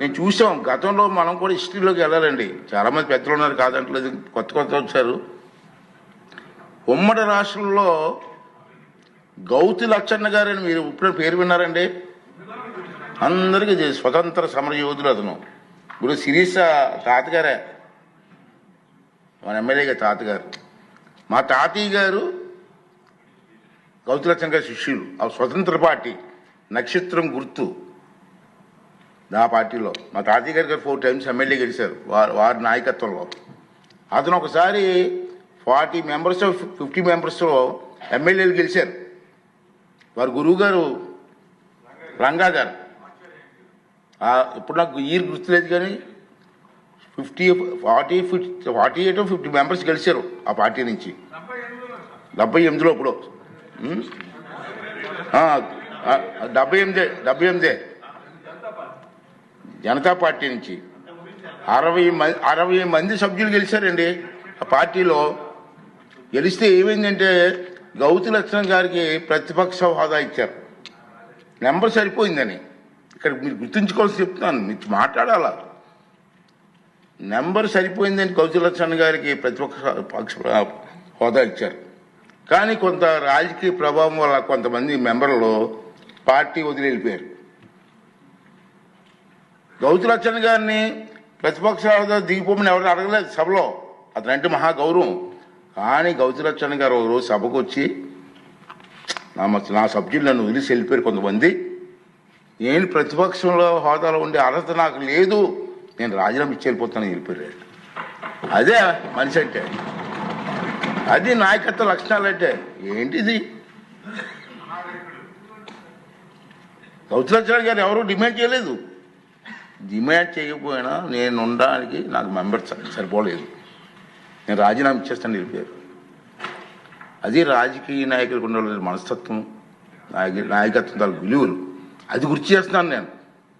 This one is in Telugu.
నేను చూసాం గతంలో మనం కూడా హిస్టరీలోకి వెళ్ళాలండి. చాలామంది పెద్దలు ఉన్నారు కాదంటలేదు. కొత్త కొత్త వచ్చారు. ఉమ్మడి రాష్ట్రంలో గౌతి లచ్చన్న గారని మీరు ఇప్పుడు పేరు విన్నారండి? అందరికీ స్వతంత్ర సమరయోధులు అతను. ఇప్పుడు శిరీష తాతగారే. మన ఎమ్మెల్యేగా తాతగారు. మా తాతయ్య గారు గౌతి లచ్చన్న గారి శిష్యులు. ఆ స్వతంత్ర పార్టీ. నక్షత్రం గుర్తు. నా పార్టీలో. మా తాతయ్య గారి గారు ఫోర్ టైమ్స్ ఎమ్మెల్యే గెలిచారు. వారి వారి నాయకత్వంలో. అతను ఒకసారి ఫార్టీ మెంబర్స్ ఫిఫ్టీ మెంబర్స్లో ఎమ్మెల్యేలు గెలిచారు. వారి గురువు గారు రంగా గారు. ఇప్పుడు నాకు ఇయర్ గుర్తులేదు కానీ fifty forty fifty forty eight fifty members గెలిచారు ఆ పార్టీ నుంచి. డెబ్బై ఎనిమిదిలో ఇప్పుడు. డెబ్బై ఎనిమిదే డెబ్బై ఎనిమిదే. జనతా పార్టీ నుంచి. అరవై అరవై మంది సభ్యులు గెలిచారండి. ఆ పార్టీలో గెలిస్తే ఏమైందంటే గౌతు లక్ష్మణ్ గారికి ప్రతిపక్ష హోదా ఇచ్చారు. నెంబర్ సరిపోయిందని. ఇక్కడ మీరు గుర్తుంచుకోవాల్సి చెప్తున్నాను మీరు మాట్లాడాలా? నెంబర్ సరిపోయిందని గౌతు లక్ష్మణ్ గారికి ప్రతిపక్ష పక్ష హోదా ఇచ్చారు. కానీ కొంత రాజకీయ ప్రభావం వల్ల కొంతమంది మెంబర్లు పార్టీ వదిలి వెళ్ళిపోయారు గౌతులచ్చన్ గారిని ప్రతిపక్ష దిగిపోమని ఎవరు అడగలేదు సభలో. అతనంటే మహా గౌరవం. కానీ గౌతులచ్చన్ గారు ఒక రోజు సభకు వచ్చి నా నా సబ్జెక్టు నన్ను వదిలేసి వెళ్ళిపోయారు కొంతమంది. నేను ప్రతిపక్షంలో హోదాలో ఉండే అర్హత నాకు లేదు. నేను రాజీనామా ఇచ్చి వెళ్ళిపోతానని వెళ్ళిపోయారు అదే మనిషి అంటే. అది నాయకత్వ లక్షణాలు అంటే. ఏంటిది? గౌతు గారు ఎవరు డిమాండ్ చేయలేదు? డిమాండ్ చేయకపోయినా నేను ఉండడానికి నాకు మెంబర్ సరిపోలేదు. నేను రాజీనామా ఇచ్చేస్తాను నిలిపారు అది రాజకీయ నాయకులకు ఉండాల్సిన మనస్తత్వం నాయక నాయకత్వం తాలూకు విలువలు. అది గుర్తు చేస్తున్నాను నేను.